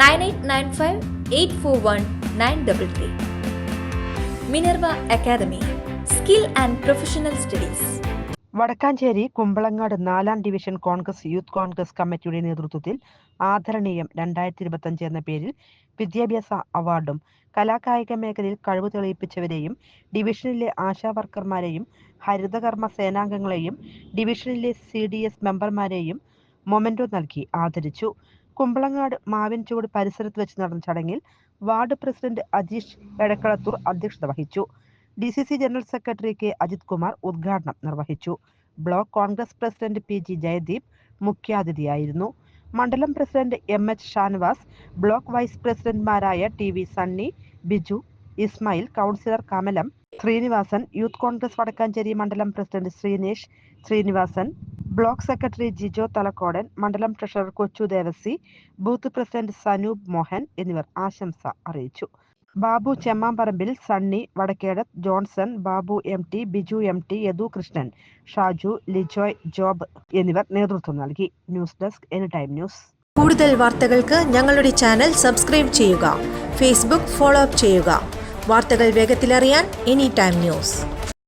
nine eight nine five eight four one nine double three. Minerva academy skill and professional studies. Vadakkanchery Kumbalangad നാലാം division Congress youth Congress കമ്മിറ്റിയുടെ നേതൃത്വത്തിൽ ആദരണീയം രണ്ടായിരത്തി ഇരുപത്തഞ്ച് എന്ന പേരിൽ വിദ്യാഭ്യാസ അവാർഡും കലാകായിക മേഖലയിൽ കഴിവ് തെളിയിപ്പിച്ചവരെയും ഡിവിഷനിലെ ആശാവർക്കർമാരെയും ഹരിതകർമ്മ സേനാംഗങ്ങളെയും ഡിവിഷനിലെ സി ഡി എസ് മെമ്പർമാരെയും മൊമെന്റോ നൽകി ആദരിച്ചു. കുമ്പളങ്ങാട് മാവിൻചുവട് പരിസരത്ത് വെച്ച് നടന്ന ചടങ്ങിൽ വാർഡ് പ്രസിഡന്റ് അജീഷ് എടക്കളത്തൂർ അധ്യക്ഷത വഹിച്ചു. D C C general secretary K Ajith Kumar ഉദ്ഘാടനം നിർവഹിച്ചു. Block Congress president P G Jayadeep മുഖ്യാതിഥിയായിരുന്നു. മണ്ഡലം president M H Shanavas block vice പ്രസിഡന്റ്മാരായ T V Sunny Biju Ismail councillor Kamalam Sreenivasan youth Congress Vadakkanchery മണ്ഡലം president Sreenesh Sreenivasan block secretary Jijo Thalakkodan മണ്ഡലം treasurer Kochu Devassy booth president Sanoop Mohan എന്നിവർ ആശംസ അറിയിച്ചു. Babu Chemmamparambil Sunny Vadakkedath Johnson Babu M T Biju M T Yadu Krishnan Shaju Lijoy Job എന്നിവർ നേതൃത്വം നൽകി. News desk any time news. കൂടുതൽ വാർത്തകൾക്ക് ഞങ്ങളുടെ ചാനൽ സബ്സ്ക്രൈബ് ചെയ്യുക. ഫേസ്ബുക്ക് ഫോളോ അപ്പ് ചെയ്യുക. വാർത്തകൾ വേഗത്തിലറിയാൻ എനി ടൈം ന്യൂസ്.